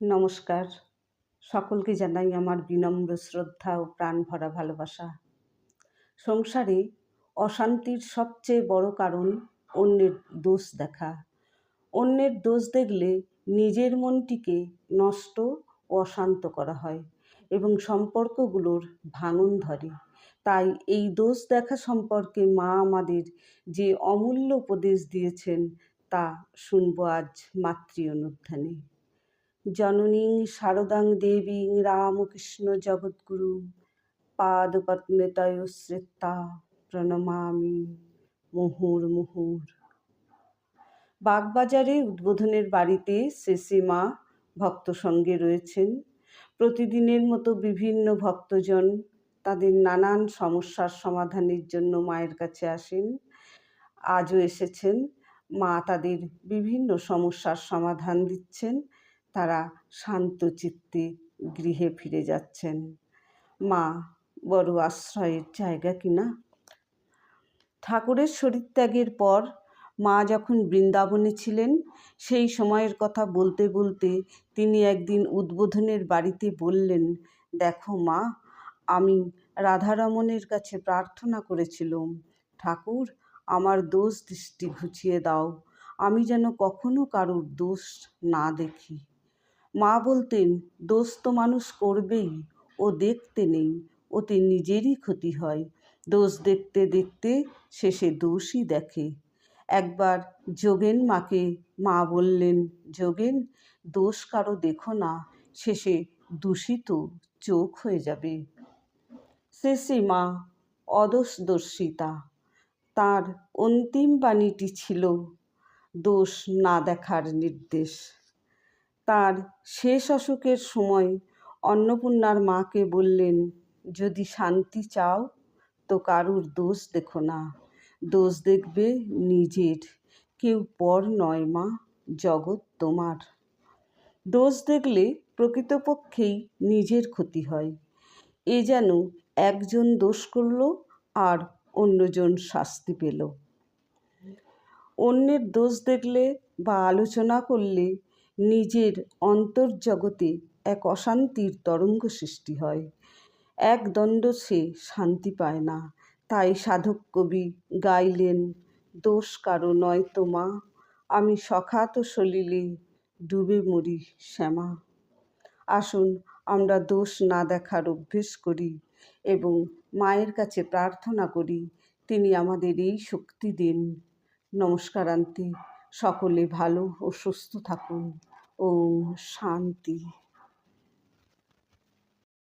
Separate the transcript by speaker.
Speaker 1: নমস্কার। সকলকে জানাই আমার বিনম্র শ্রদ্ধা ও প্রাণ ভরা ভালোবাসা। সংসারে অশান্তির সবচেয়ে বড় কারণ অন্যের দোষ দেখা। অন্যের দোষ দেখলে নিজের মনটিকে নষ্ট ও অশান্ত করা হয় এবং সম্পর্কগুলোর ভাঙন ধরে। তাই এই দোষ দেখা সম্পর্কে মা আমাদের যে অমূল্য উপদেশ দিয়েছেন তা শুনব আজ মাতৃ অনুধ্যানে। জননীং শারদাং দেবীং রামকৃষ্ণ জগদ্গুরু পাদপদ্মে শ্রেতা প্রণমামি মুহুর মুহুর। বাগবাজারে উদ্বোধনের বাড়িতে শেষে মা ভক্ত সঙ্গে রয়েছেন। প্রতিদিনের মতো বিভিন্ন ভক্তজন তাদের নানান সমস্যার সমাধানের জন্য মায়ের কাছে আসেন। আজও এসেছেন। মা তাদের বিভিন্ন সমস্যার সমাধান দিচ্ছেন। তারা শান্ত চিত্তে গৃহে ফিরে যাচ্ছেন। মা, বড় আশ্রয়ের জায়গা কিনা ঠাকুরের শরীরত্যাগের পর মা যখন বৃন্দাবনে ছিলেন, সেই সময়ের কথা বলতে বলতে তিনি একদিন উদ্বোধনের বাড়িতে বললেন, দেখো মা, আমি রাধারমণের কাছে প্রার্থনা করেছিলাম, ঠাকুর, আমার দোষ দৃষ্টি ঘুচিয়ে দাও, আমি যেন কখনো কারোর দোষ না দেখি। মা বলতেন দোষ তো মানুষ করবেই, ও দেখতে নেই, ওতে নিজেরই ক্ষতি হয়। দোষ দেখতে দেখতে শেষে দোষই দেখে। একবার যোগেন মাকে, মা বললেন, যোগেন, দোষ কারও দেখো না, শেষে দূষিত চোখ হয়ে যাবে। শেষে মা, অদোষদর্শিতা, তার অন্তিম বাণীটি ছিল, দোষ না দেখার নির্দেশ। তার শেষ অসুখের সময় অন্নপূর্ণার মাকে বললেন, যদি শান্তি চাও তো কারুর দোষ দেখো না। দোষ দেখবে নিজের। কেউ পর নয় মা, জগৎ তোমার। দোষ দেখলে প্রকৃতপক্ষেই নিজের ক্ষতি হয়। এ যেন একজন দোষ করল আর অন্যজন শাস্তি পেল। অন্যের দোষ দেখলে বা আলোচনা করলে নিজের অন্তর্জগতে এক অশান্তির তরঙ্গ সৃষ্টি হয়। এক দণ্ড সে শান্তি পায় না। তাই সাধক কবি গাইলেন, দোষ কারও নয় তো মা, আমি সখাত সলিলে ডুবে মরি শ্যামা। আসুন, আমরা দোষ না দেখার অভ্যেস করি এবং মায়ের কাছে প্রার্থনা করি, তিনি আমাদের এই শক্তি দিন। নমস্কার আন্টি সকলে ভালো ও সুস্থ থাকুন। ও শান্তি।